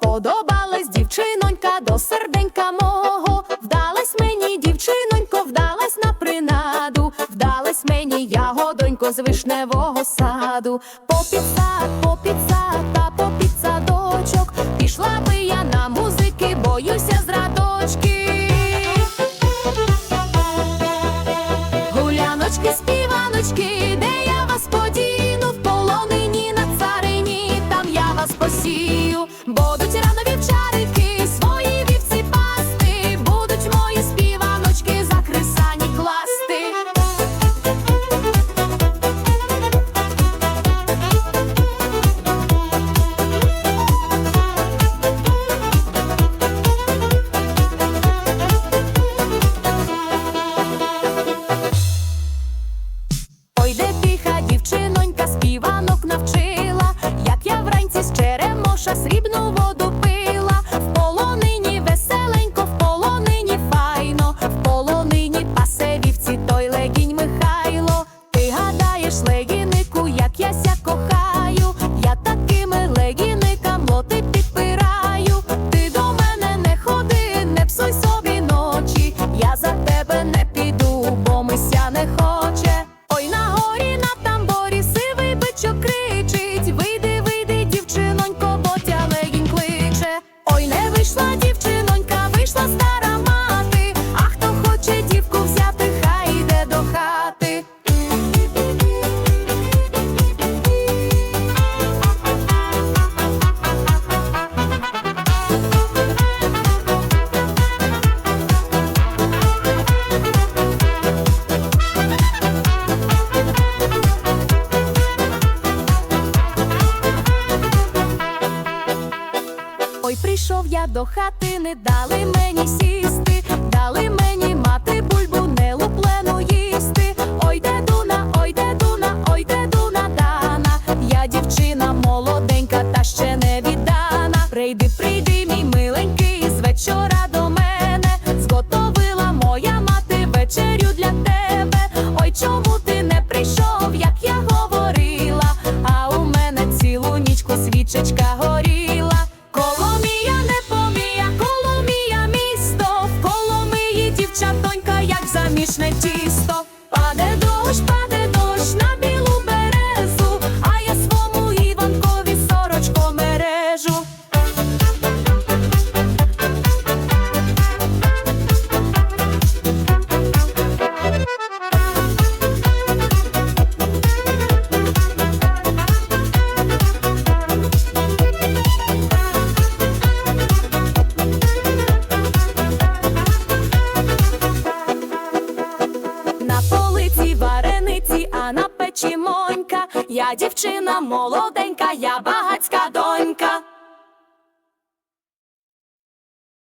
сподобалась дівчинонька до серденька мого, вдалась мені, дівчинонько, вдалась на принаду, вдалась мені ягодонько з вишневого саду, попід сад, попід сад та попід садочок, пішла би я на музики, боюся з радочки. Гуляночки, співаночки. slaying it. я до хати не дали мені сісти. Я дівчина молоденька, я багацька донька.